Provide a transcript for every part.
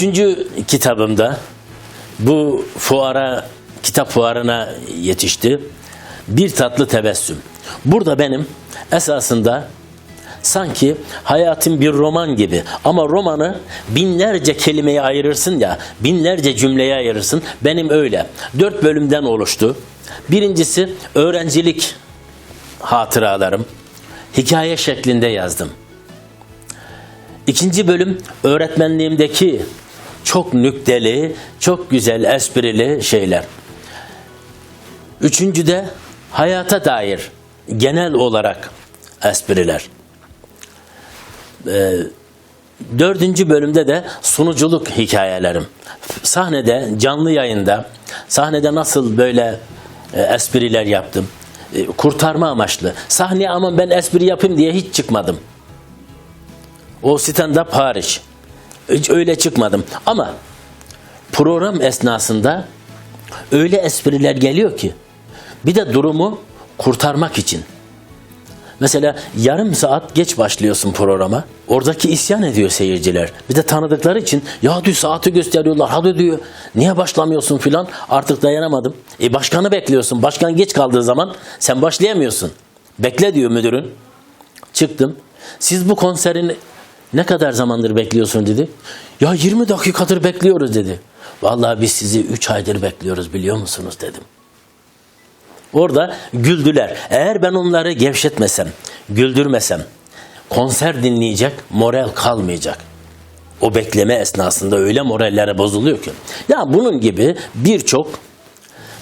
Üçüncü kitabımda bu fuara, kitap fuarına yetişti. Bir tatlı tebessüm. Burada benim esasında sanki hayatım bir roman gibi ama romanı binlerce kelimeye ayırırsın ya, binlerce cümleye ayırırsın. Benim öyle. Dört bölümden oluştu. Birincisi öğrencilik hatıralarım. Hikaye şeklinde yazdım. İkinci bölüm öğretmenliğimdeki çok nükteli, çok güzel esprili şeyler. Üçüncü de hayata dair genel olarak espriler. Ee, dördüncü bölümde de sunuculuk hikayelerim. Sahnede, canlı yayında, sahnede nasıl böyle e, espriler yaptım. E, kurtarma amaçlı. Sahneye aman ben espri yapayım diye hiç çıkmadım. O stand-up hariç. Hiç öyle çıkmadım. Ama program esnasında öyle espriler geliyor ki bir de durumu kurtarmak için. Mesela yarım saat geç başlıyorsun programa. Oradaki isyan ediyor seyirciler. Bir de tanıdıkları için ya diyor saati gösteriyorlar. Hadi diyor niye başlamıyorsun filan. Artık dayanamadım. E başkanı bekliyorsun. Başkan geç kaldığı zaman sen başlayamıyorsun. Bekle diyor müdürün. Çıktım. Siz bu konserin ne kadar zamandır bekliyorsun dedi. Ya 20 dakikadır bekliyoruz dedi. Vallahi biz sizi 3 aydır bekliyoruz biliyor musunuz dedim. Orada güldüler. Eğer ben onları gevşetmesem, güldürmesem, konser dinleyecek, moral kalmayacak. O bekleme esnasında öyle moralleri bozuluyor ki. Ya bunun gibi birçok,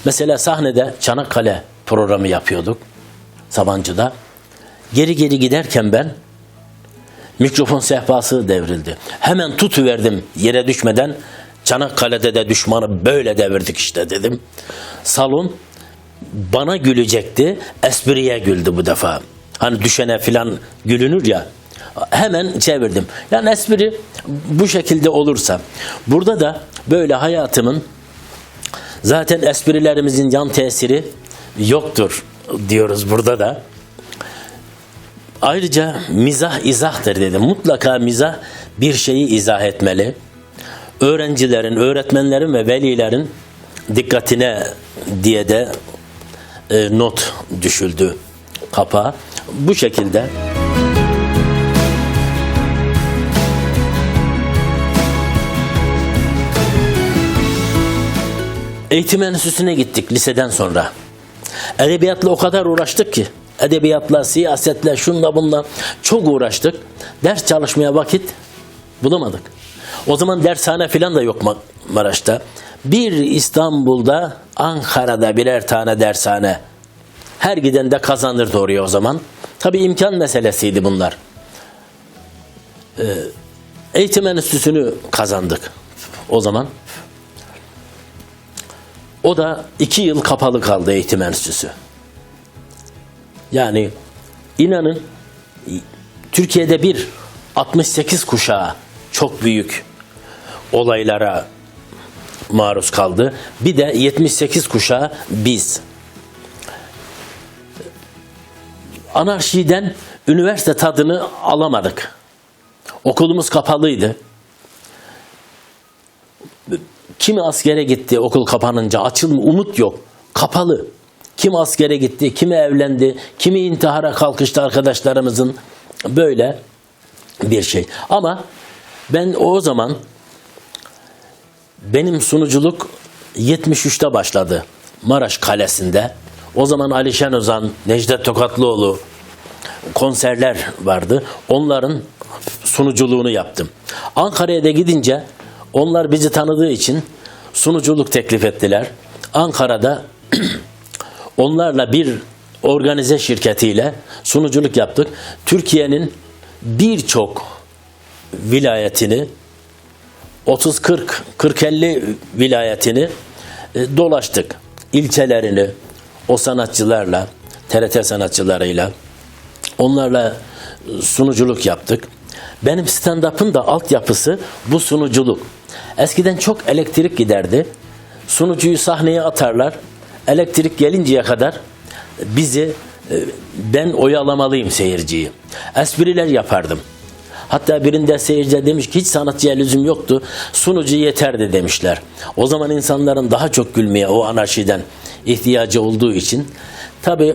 mesela sahnede Çanakkale programı yapıyorduk, Sabancı'da. Geri geri giderken ben, mikrofon sehpası devrildi. Hemen tutuverdim yere düşmeden, Çanakkale'de de düşmanı böyle devirdik işte dedim. Salon bana gülecekti. Espriye güldü bu defa. Hani düşene filan gülünür ya. Hemen çevirdim. Yani espri bu şekilde olursa. Burada da böyle hayatımın zaten esprilerimizin yan tesiri yoktur diyoruz burada da. Ayrıca mizah izahtır dedim. Mutlaka mizah bir şeyi izah etmeli. Öğrencilerin, öğretmenlerin ve velilerin dikkatine diye de e, not düşüldü kapağa. Bu şekilde eğitim enstitüsüne gittik liseden sonra. Edebiyatla o kadar uğraştık ki edebiyatla, siyasetle, şunla bunla çok uğraştık. Ders çalışmaya vakit bulamadık. O zaman dershane falan da yok Ma- Maraş'ta. Bir İstanbul'da, Ankara'da birer tane dershane. Her giden de kazanırdı oraya o zaman. Tabii imkan meselesiydi bunlar. Ee, eğitim enstitüsünü kazandık o zaman. O da iki yıl kapalı kaldı eğitim enstitüsü. Yani inanın Türkiye'de bir 68 kuşağı çok büyük olaylara maruz kaldı. Bir de 78 kuşağı biz. Anarşiden üniversite tadını alamadık. Okulumuz kapalıydı. Kimi askere gitti okul kapanınca açılma umut yok. Kapalı. Kim askere gitti, kimi evlendi, kimi intihara kalkıştı arkadaşlarımızın böyle bir şey. Ama ben o zaman benim sunuculuk 73'te başladı. Maraş Kalesi'nde. O zaman Alişen Özan, Necdet Tokatlıoğlu konserler vardı. Onların sunuculuğunu yaptım. Ankara'ya da gidince onlar bizi tanıdığı için sunuculuk teklif ettiler. Ankara'da onlarla bir organize şirketiyle sunuculuk yaptık. Türkiye'nin birçok vilayetini 30-40, 40-50 vilayetini e, dolaştık. İlçelerini o sanatçılarla, TRT sanatçılarıyla onlarla e, sunuculuk yaptık. Benim stand-up'ın da altyapısı bu sunuculuk. Eskiden çok elektrik giderdi. Sunucuyu sahneye atarlar. Elektrik gelinceye kadar bizi e, ben oyalamalıyım seyirciyi. Espriler yapardım. Hatta birinde seyirci demiş ki hiç sanatçıya lüzum yoktu. Sunucu yeterdi demişler. O zaman insanların daha çok gülmeye o anarşiden ihtiyacı olduğu için tabi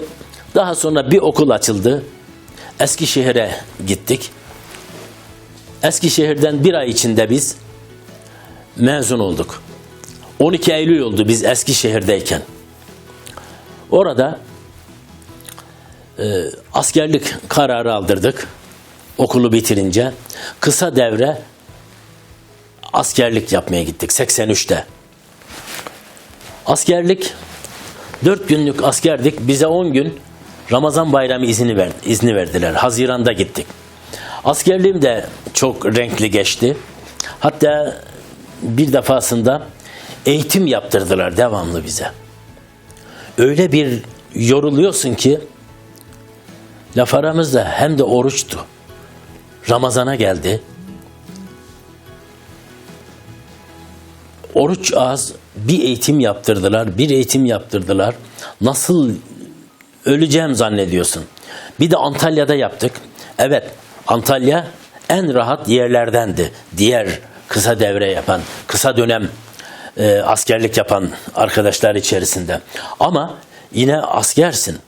daha sonra bir okul açıldı. Eskişehir'e gittik. Eskişehir'den bir ay içinde biz mezun olduk. 12 Eylül oldu biz Eskişehir'deyken. Orada e, askerlik kararı aldırdık okulu bitirince. Kısa devre askerlik yapmaya gittik 83'te. Askerlik 4 günlük askerdik. Bize 10 gün Ramazan bayramı izni, ver, izni verdiler. Haziranda gittik. Askerliğim de çok renkli geçti. Hatta bir defasında eğitim yaptırdılar devamlı bize. Öyle bir yoruluyorsun ki laf aramızda hem de oruçtu. Ramazana geldi. Oruç az bir eğitim yaptırdılar, bir eğitim yaptırdılar. Nasıl öleceğim zannediyorsun. Bir de Antalya'da yaptık. Evet, Antalya en rahat yerlerdendi. Diğer kısa devre yapan, kısa dönem e, askerlik yapan arkadaşlar içerisinde. Ama yine askersin.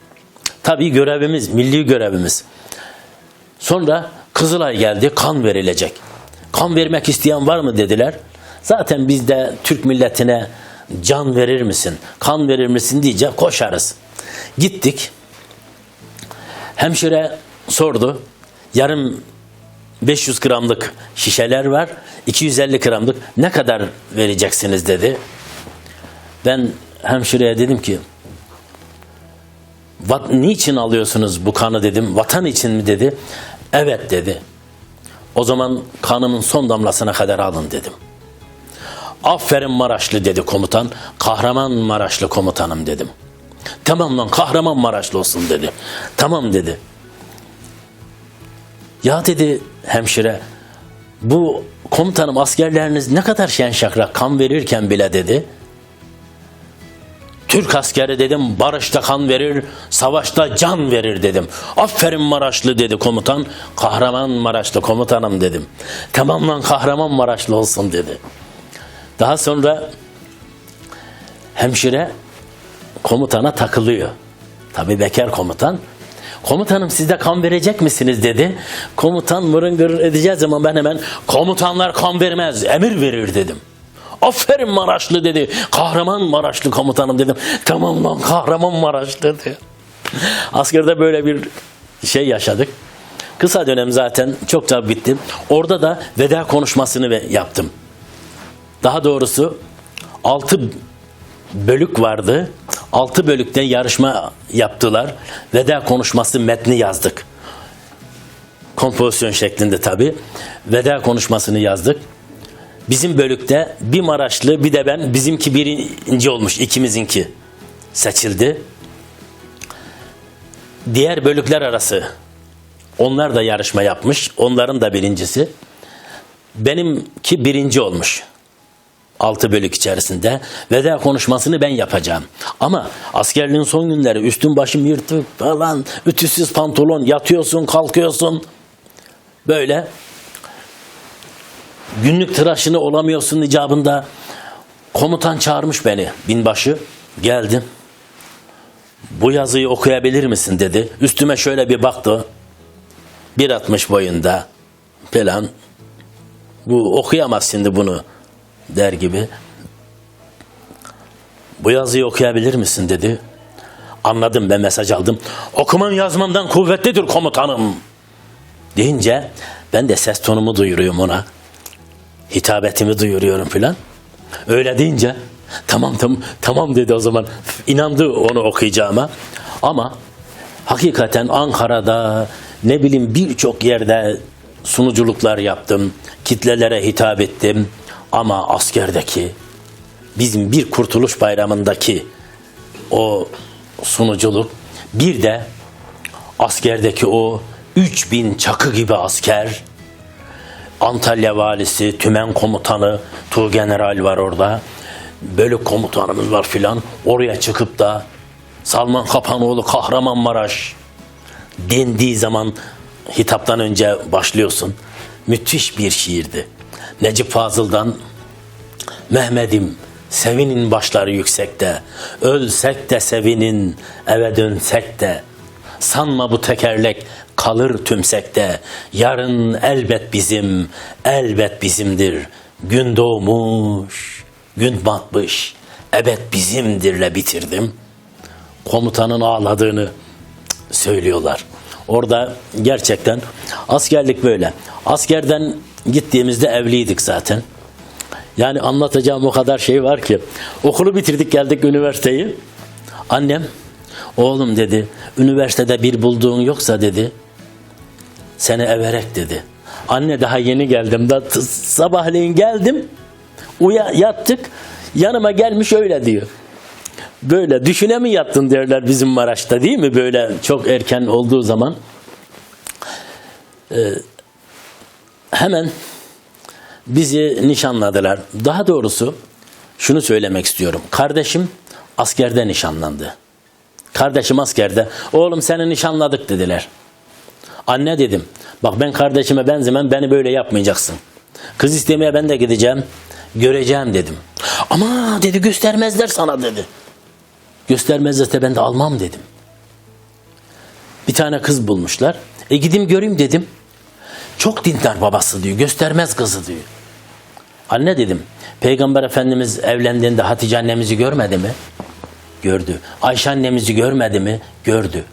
Tabii görevimiz, milli görevimiz. Sonra Kızılay geldi, kan verilecek. Kan vermek isteyen var mı dediler. Zaten biz de Türk milletine can verir misin, kan verir misin diyece koşarız. Gittik. Hemşire sordu. Yarım 500 gramlık şişeler var. 250 gramlık ne kadar vereceksiniz dedi. Ben hemşireye dedim ki niçin alıyorsunuz bu kanı dedim. Vatan için mi dedi. Evet dedi. O zaman kanımın son damlasına kadar alın dedim. Aferin Maraşlı dedi komutan. Kahraman Maraşlı komutanım dedim. Tamam lan kahraman Maraşlı olsun dedi. Tamam dedi. Ya dedi hemşire bu komutanım askerleriniz ne kadar şen şakrak kan verirken bile dedi. Türk askeri dedim barışta kan verir, savaşta can verir dedim. Aferin Maraşlı dedi komutan. Kahraman Maraşlı komutanım dedim. Tamam lan kahraman Maraşlı olsun dedi. Daha sonra hemşire komutana takılıyor. Tabi bekar komutan. Komutanım siz de kan verecek misiniz dedi. Komutan mırın gırın edeceğiz ama ben hemen komutanlar kan vermez emir verir dedim. Aferin Maraşlı dedi. Kahraman Maraşlı komutanım dedim. Tamam lan kahraman Maraşlı dedi. Askerde böyle bir şey yaşadık. Kısa dönem zaten çok çabuk bitti. Orada da veda konuşmasını yaptım. Daha doğrusu 6 bölük vardı. 6 bölükten yarışma yaptılar. Veda konuşması metni yazdık. Kompozisyon şeklinde tabi. Veda konuşmasını yazdık. Bizim bölükte bir Maraşlı bir de ben bizimki birinci olmuş ikimizinki seçildi. Diğer bölükler arası onlar da yarışma yapmış. Onların da birincisi. Benimki birinci olmuş. Altı bölük içerisinde. Veda konuşmasını ben yapacağım. Ama askerliğin son günleri üstün başım yırtık falan, ütüsüz pantolon, yatıyorsun, kalkıyorsun. Böyle günlük tıraşını olamıyorsun icabında. Komutan çağırmış beni binbaşı. Geldim. Bu yazıyı okuyabilir misin dedi. Üstüme şöyle bir baktı. 1.60 boyunda falan. Bu okuyamaz şimdi bunu der gibi. Bu yazıyı okuyabilir misin dedi. Anladım ben mesaj aldım. Okuman yazmamdan kuvvetlidir komutanım. Deyince ben de ses tonumu duyuruyorum ona hitabetimi duyuruyorum filan. Öyle deyince tamam tamam tamam dedi o zaman. İnandı onu okuyacağıma. Ama hakikaten Ankara'da ne bileyim birçok yerde sunuculuklar yaptım. Kitlelere hitap ettim. Ama askerdeki bizim bir kurtuluş bayramındaki o sunuculuk bir de askerdeki o 3000 çakı gibi asker Antalya valisi, tümen komutanı, Tuğgeneral var orada. Bölük komutanımız var filan. Oraya çıkıp da Salman Kapanoğlu Kahramanmaraş dendiği zaman hitaptan önce başlıyorsun. müthiş bir şiirdi. Necip Fazıl'dan Mehmet'im sevinin başları yüksekte. Ölsek de sevinin eve dönsek de. Sanma bu tekerlek kalır tümsekte. Yarın elbet bizim, elbet bizimdir. Gün doğmuş, gün batmış. Evet bizimdirle bitirdim. Komutanın ağladığını söylüyorlar. Orada gerçekten askerlik böyle. Askerden gittiğimizde evliydik zaten. Yani anlatacağım o kadar şey var ki. Okulu bitirdik geldik üniversiteyi. Annem oğlum dedi üniversitede bir bulduğun yoksa dedi seni everek dedi. Anne daha yeni geldim da sabahleyin geldim uya yattık yanıma gelmiş öyle diyor. Böyle düşüne mi yattın derler bizim Maraş'ta değil mi? Böyle çok erken olduğu zaman. Ee, hemen bizi nişanladılar. Daha doğrusu şunu söylemek istiyorum. Kardeşim askerde nişanlandı. Kardeşim askerde. Oğlum seni nişanladık dediler. Anne dedim. Bak ben kardeşime benzemem beni böyle yapmayacaksın. Kız istemeye ben de gideceğim. Göreceğim dedim. Ama dedi göstermezler sana dedi. Göstermezlerse ben de almam dedim. Bir tane kız bulmuşlar. E gideyim göreyim dedim. Çok dindar babası diyor. Göstermez kızı diyor. Anne dedim. Peygamber Efendimiz evlendiğinde Hatice annemizi görmedi mi? Gördü. Ayşe annemizi görmedi mi? Gördü.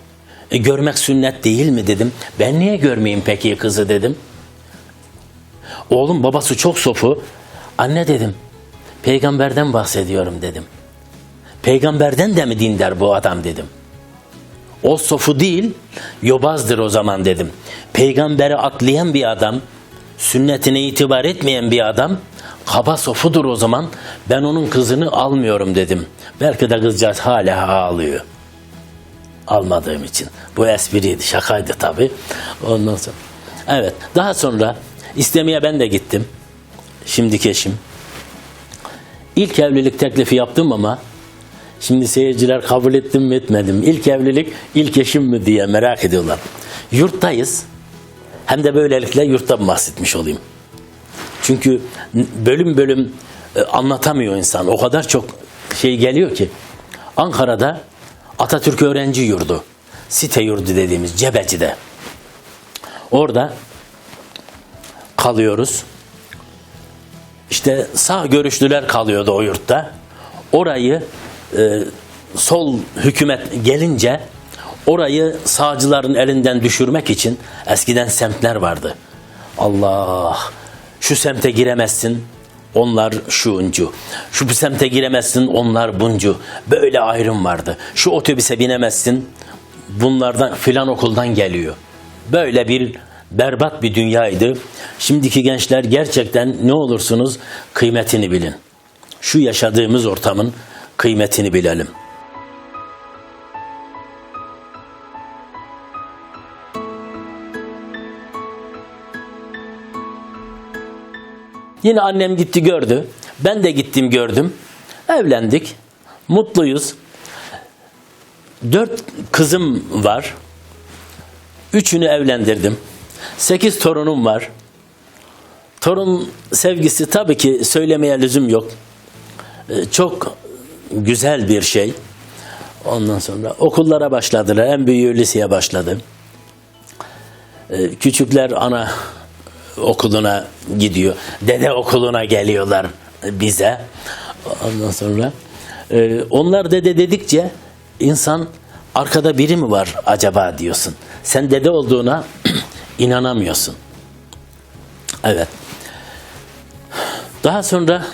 E görmek sünnet değil mi dedim. Ben niye görmeyeyim peki kızı dedim. Oğlum babası çok sofu. Anne dedim. Peygamberden bahsediyorum dedim. Peygamberden de mi dindar bu adam dedim. O sofu değil, yobazdır o zaman dedim. Peygamberi atlayan bir adam, sünnetine itibar etmeyen bir adam, kaba sofudur o zaman. Ben onun kızını almıyorum dedim. Belki de kızcağız hala ağlıyor. Almadığım için. Bu espriydi, şakaydı tabii. Ondan sonra. Evet, daha sonra istemeye ben de gittim. Şimdiki eşim. İlk evlilik teklifi yaptım ama Şimdi seyirciler kabul ettim mi etmedim. İlk evlilik ilk eşim mi diye merak ediyorlar. Yurttayız. Hem de böylelikle yurttan bahsetmiş olayım. Çünkü bölüm bölüm e, anlatamıyor insan. O kadar çok şey geliyor ki. Ankara'da Atatürk Öğrenci Yurdu. Site yurdu dediğimiz Cebeci'de. Orada kalıyoruz. İşte sağ görüşlüler kalıyordu o yurtta. Orayı e, sol hükümet gelince orayı sağcıların elinden düşürmek için eskiden semtler vardı. Allah şu semte giremezsin onlar şuncu. Şu bu semte giremezsin onlar buncu. Böyle ayrım vardı. Şu otobüse binemezsin bunlardan filan okuldan geliyor. Böyle bir berbat bir dünyaydı. Şimdiki gençler gerçekten ne olursunuz kıymetini bilin. Şu yaşadığımız ortamın kıymetini bilelim. Yine annem gitti gördü. Ben de gittim gördüm. Evlendik. Mutluyuz. Dört kızım var. Üçünü evlendirdim. Sekiz torunum var. Torun sevgisi tabii ki söylemeye lüzum yok. Ee, Çok güzel bir şey. Ondan sonra okullara başladılar. En büyüğü liseye başladı. Ee, Küçükler ana okuluna gidiyor. Dede okuluna geliyorlar bize. Ondan sonra e, onlar dede dedikçe insan arkada biri mi var acaba diyorsun. Sen dede olduğuna inanamıyorsun. Evet. Daha sonra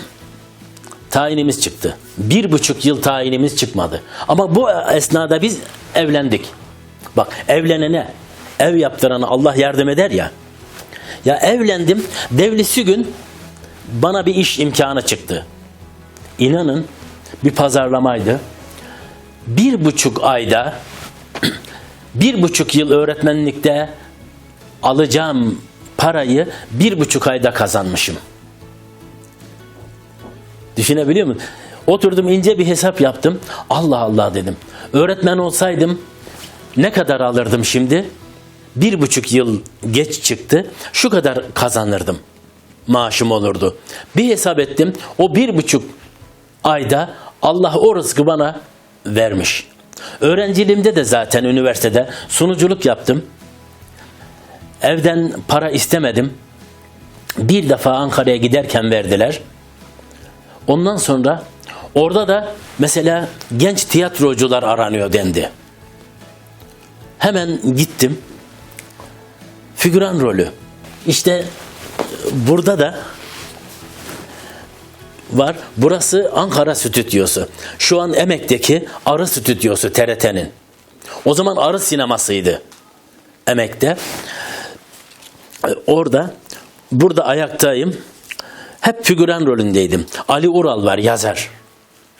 tayinimiz çıktı. Bir buçuk yıl tayinimiz çıkmadı. Ama bu esnada biz evlendik. Bak evlenene, ev yaptırana Allah yardım eder ya. Ya evlendim, devlisi gün bana bir iş imkanı çıktı. İnanın bir pazarlamaydı. Bir buçuk ayda, bir buçuk yıl öğretmenlikte alacağım parayı bir buçuk ayda kazanmışım. Düşünebiliyor musun? Oturdum ince bir hesap yaptım. Allah Allah dedim. Öğretmen olsaydım ne kadar alırdım şimdi? bir buçuk yıl geç çıktı. Şu kadar kazanırdım. Maaşım olurdu. Bir hesap ettim. O bir buçuk ayda Allah o rızkı bana vermiş. Öğrenciliğimde de zaten üniversitede sunuculuk yaptım. Evden para istemedim. Bir defa Ankara'ya giderken verdiler. Ondan sonra orada da mesela genç tiyatrocular aranıyor dendi. Hemen gittim. Figüran rolü. İşte burada da var. Burası Ankara Stüdyosu. Şu an Emek'teki Arı Stüdyosu TRT'nin. O zaman Arı sinemasıydı. Emek'te. Ee, Orada burada ayaktayım. Hep figüran rolündeydim. Ali Ural var yazar.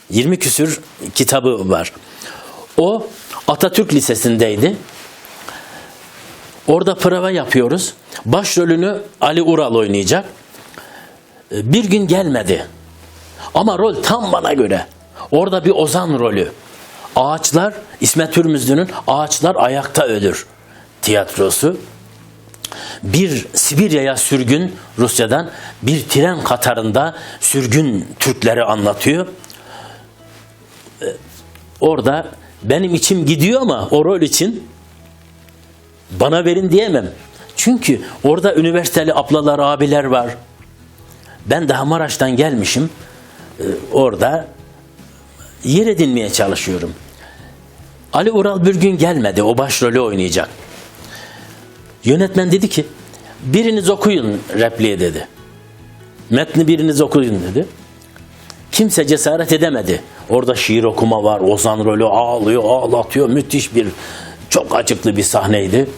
20 küsür kitabı var. O Atatürk Lisesi'ndeydi. Orada prova yapıyoruz. Başrolünü Ali Ural oynayacak. Ee, Bir gün gelmedi. Ama rol tam bana göre. Orada bir ozan rolü. Ağaçlar, İsmet Hürmüzlü'nün Ağaçlar Ayakta Ölür tiyatrosu. Bir Sibirya'ya sürgün Rusya'dan bir tren katarında sürgün Türkleri anlatıyor. Orada benim içim gidiyor ama o rol için bana verin diyemem. Çünkü orada üniversiteli ablalar, abiler var. Ben daha Maraş'tan gelmişim. Ee, Orada yer edinmeye çalışıyorum. Ali Ural bir gün gelmedi. O başrolü oynayacak. Yönetmen dedi ki biriniz okuyun repliği dedi. Metni biriniz okuyun dedi. Kimse cesaret edemedi. Orada şiir okuma var. Ozan rolü ağlıyor, ağlatıyor. Müthiş bir, çok acıklı bir sahneydi.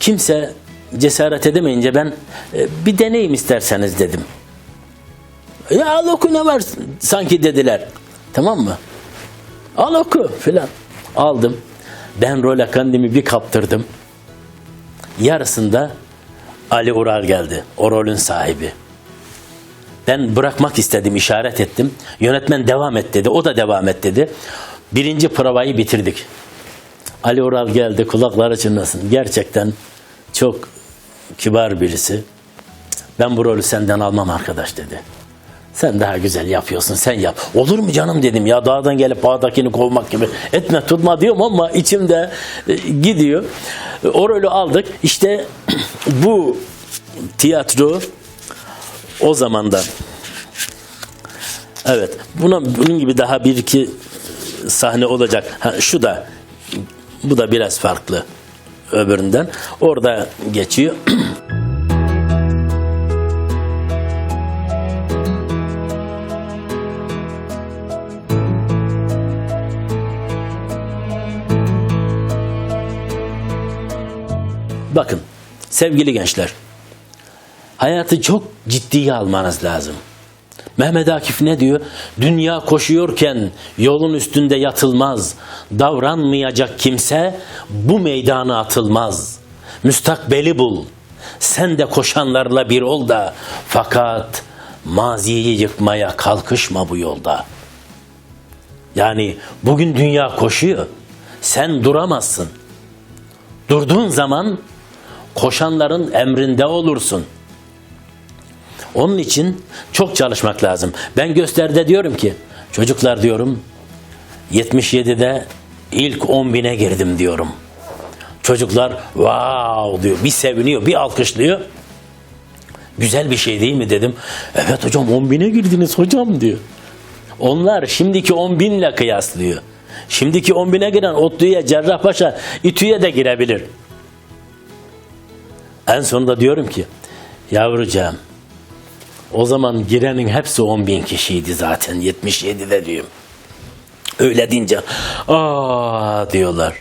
Kimse cesaret edemeyince ben "E, bir deneyim isterseniz dedim. Ya al oku ne var sanki dediler. Tamam mı? Al oku filan. Aldım. Ben role kendimi bir kaptırdım. Yarısında Ali Ural geldi. O rolün sahibi. Ben bırakmak istedim, işaret ettim. Yönetmen devam et dedi. O da devam et dedi. Birinci provayı bitirdik. Ali Ural geldi, kulakları çınlasın. Gerçekten çok kibar birisi. Ben bu rolü senden almam arkadaş dedi. Sen daha güzel yapıyorsun, sen yap. Olur mu canım dedim ya dağdan gelip bağdakini kovmak gibi. Etme tutma diyorum ama içimde e, gidiyor. O rolü aldık. İşte bu tiyatro o zamanda evet buna bunun gibi daha bir iki sahne olacak. Ha, şu da bu da biraz farklı öbüründen. Orada geçiyor. Bakın sevgili gençler hayatı çok ciddiye almanız lazım. Mehmet Akif ne diyor? Dünya koşuyorken yolun üstünde yatılmaz. Davranmayacak kimse bu meydana atılmaz. Müstakbeli bul. Sen de koşanlarla bir ol da fakat maziyi yıkmaya kalkışma bu yolda. Yani bugün dünya koşuyor. Sen duramazsın. Durduğun zaman koşanların emrinde olursun. Onun için çok çalışmak lazım. Ben gösteride diyorum ki çocuklar diyorum 77'de ilk 10 bine girdim diyorum. Çocuklar wow diyor. Bir seviniyor, bir alkışlıyor. Güzel bir şey değil mi dedim. Evet hocam 10 bine girdiniz hocam diyor. Onlar şimdiki 10 binle kıyaslıyor. Şimdiki 10 bine giren Otlu'ya, Cerrahpaşa, İTÜ'ye de girebilir. En sonunda diyorum ki yavrucağım o zaman girenin hepsi 10 bin kişiydi zaten 77'de diyorum. Öyle deyince aa diyorlar.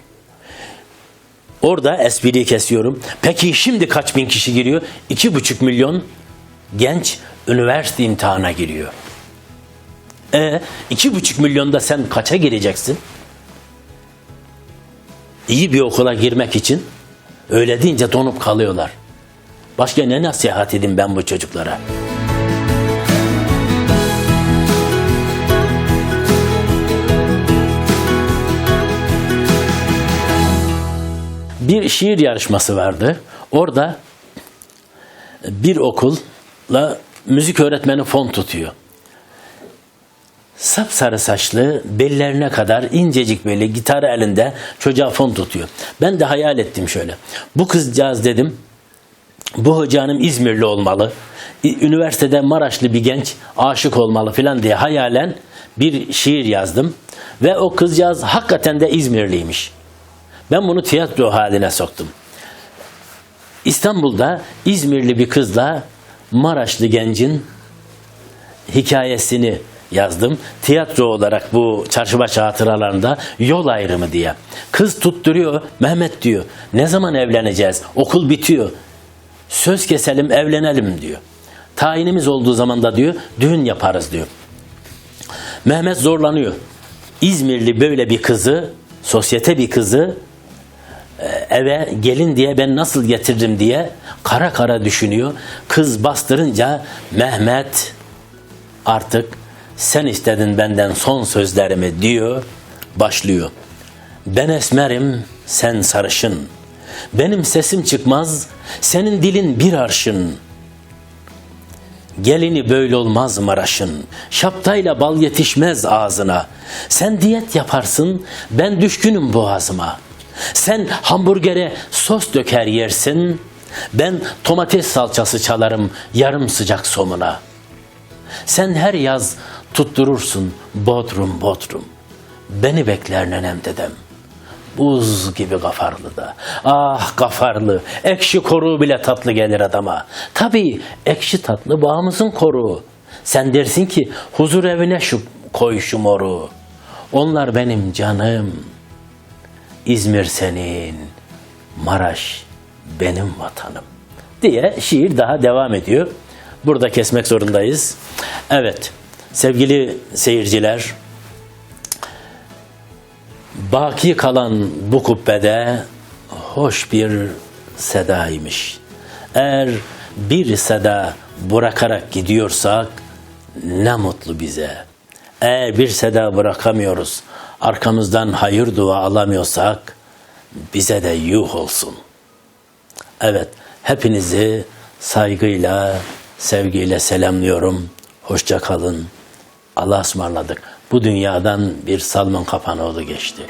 Orada espriyi kesiyorum. Peki şimdi kaç bin kişi giriyor? 2,5 milyon genç üniversite imtihana giriyor. E iki buçuk milyonda sen kaça gireceksin? İyi bir okula girmek için öyle deyince donup kalıyorlar. Başka ne nasihat edeyim ben bu çocuklara? Bir şiir yarışması vardı. Orada bir okulla müzik öğretmeni fon tutuyor. Sapsarı saçlı, bellerine kadar incecik böyle gitarı elinde çocuğa fon tutuyor. Ben de hayal ettim şöyle. Bu kızcağız dedim, bu hocanın İzmirli olmalı. Üniversitede Maraşlı bir genç aşık olmalı filan diye hayalen bir şiir yazdım. Ve o kızcağız hakikaten de İzmirliymiş. Ben bunu tiyatro haline soktum. İstanbul'da İzmirli bir kızla Maraşlı gencin hikayesini yazdım. Tiyatro olarak bu çarşıbaşı hatıralarında yol ayrımı diye. Kız tutturuyor, Mehmet diyor. Ne zaman evleneceğiz? Okul bitiyor. Söz keselim, evlenelim diyor. Tayinimiz olduğu zaman da diyor, düğün yaparız diyor. Mehmet zorlanıyor. İzmirli böyle bir kızı, sosyete bir kızı eve gelin diye ben nasıl getiririm diye kara kara düşünüyor. Kız bastırınca Mehmet artık sen istedin benden son sözlerimi diyor, başlıyor. Ben esmerim, sen sarışın. Benim sesim çıkmaz, senin dilin bir arşın. Gelini böyle olmaz Maraş'ın. Şaptayla bal yetişmez ağzına. Sen diyet yaparsın, ben düşkünüm boğazıma. Sen hamburgere sos döker yersin, ben domates salçası çalarım yarım sıcak somuna. Sen her yaz tutturursun bodrum bodrum. Beni bekler nenem dedem. Buz gibi gafarlı da. Ah gafarlı. Ekşi koruğu bile tatlı gelir adama. Tabii ekşi tatlı bağımızın koruğu. Sen dersin ki huzur evine şu koy şu moru. Onlar benim canım. İzmir senin, Maraş benim vatanım diye şiir daha devam ediyor. Burada kesmek zorundayız. Evet sevgili seyirciler baki kalan bu kubbede hoş bir sedaymış. Eğer bir seda bırakarak gidiyorsak ne mutlu bize. Eğer bir seda bırakamıyoruz, arkamızdan hayır dua alamıyorsak bize de yuh olsun. Evet, hepinizi saygıyla, sevgiyle selamlıyorum. Hoşça kalın. Allah'a ısmarladık. Bu dünyadan bir Salman Kapanoğlu geçti.